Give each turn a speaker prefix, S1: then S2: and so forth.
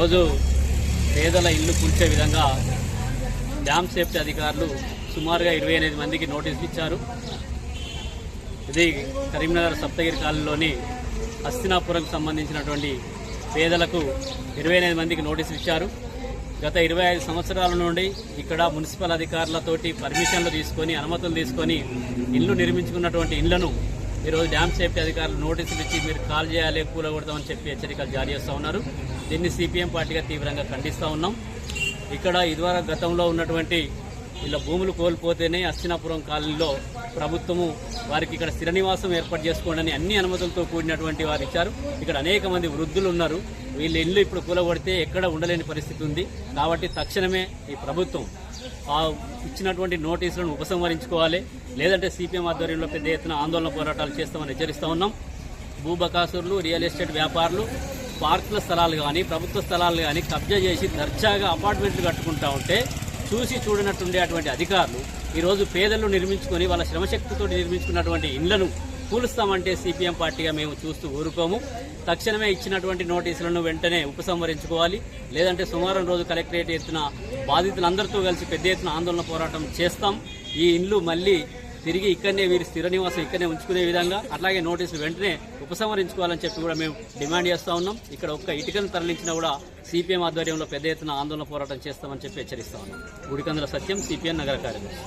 S1: రోజు పేదల ఇల్లు కూల్చే విధంగా డ్యామ్ సేఫ్టీ అధికారులు సుమారుగా ఇరవై ఎనిమిది మందికి నోటీసులు ఇచ్చారు. ఇది కరీంనగర్ సప్తగిరి కాలనీలోని హస్తినాపురంకు సంబంధించినటువంటి పేదలకు ఇరవై ఎనిమిది మందికి నోటీసులు ఇచ్చారు. గత ఇరవై ఐదు సంవత్సరాల నుండి ఇక్కడ మున్సిపల్ అధికారులతోటి పర్మిషన్లు తీసుకొని అనుమతులు తీసుకొని ఇల్లు నిర్మించుకున్నటువంటి ఇళ్ళను ఈరోజు డ్యామ్ సేఫ్టీ అధికారులు నోటీసులు ఇచ్చి మీరు కాల్ చేయాలి కూలగొడతామని చెప్పి హెచ్చరికలు జారీ చేస్తూ ఉన్నారు. దీన్ని సిపిఎం పార్టీగా తీవ్రంగా ఖండిస్తూ ఉన్నాం. ఇక్కడ ఇదివరకు గతంలో ఉన్నటువంటి ఇలా భూములు కోల్పోతేనే అస్తినాపురం కాలనీలో ప్రభుత్వము వారికి ఇక్కడ స్థిర నివాసం ఏర్పాటు చేసుకోండి అన్ని అనుమతులతో కూడినటువంటి వారు ఇచ్చారు. ఇక్కడ అనేక మంది వృద్ధులు ఉన్నారు. వీళ్ళ ఇల్లు ఇప్పుడు కూలగొడితే ఎక్కడ ఉండలేని పరిస్థితి ఉంది. కాబట్టి తక్షణమే ఈ ప్రభుత్వం ఆ ఇచ్చినటువంటి నోటీసులను ఉపసంహరించుకోవాలి. లేదంటే సిపిఎం ఆధ్వర్యంలో పెద్ద ఎత్తున ఆందోళన పోరాటాలు చేస్తామని హెచ్చరిస్తూ ఉన్నాం. భూబకాసురులు రియల్ ఎస్టేట్ వ్యాపారులు పార్కుల స్థలాలు కానీ ప్రభుత్వ స్థలాలు కానీ కబ్జా చేసి దర్జాగా అపార్ట్మెంట్లు కట్టుకుంటా ఉంటే చూసి చూడనట్టుండే అటువంటి అధికారులు ఈరోజు పేదలు నిర్మించుకొని వాళ్ళ శ్రమశక్తితో నిర్మించుకున్నటువంటి ఇండ్లను కూలుస్తామంటే సిపిఎం పార్టీగా మేము చూస్తూ ఊరుకోము. తక్షణమే ఇచ్చినటువంటి నోటీసులను వెంటనే ఉపసంహరించుకోవాలి. లేదంటే సోమవారం రోజు కలెక్టరేట్ ఎత్తున బాధితులందరితో కలిసి పెద్ద ఎత్తున ఆందోళన పోరాటం చేస్తాం. ఈ ఇండ్లు మళ్ళీ తిరిగి ఇక్కడనే వీరి స్థిర నివాసం ఇక్కడనే ఉంచుకునే విధంగా అట్లాగే నోటీసులు వెంటనే ఉపసంహరించుకోవాలని చెప్పి కూడా మేము డిమాండ్ చేస్తూ ఉన్నాం. ఇక్కడ ఒక్క ఇటుకను తరలించినా కూడా సిపిఎం ఆధ్వర్యంలో పెద్ద ఎత్తున ఆందోళన పోరాటం చేస్తామని చెప్పి హెచ్చరిస్తా ఉన్నాం. గుడికందుల సత్యం సిపిఎం నగర కార్యదర్శి.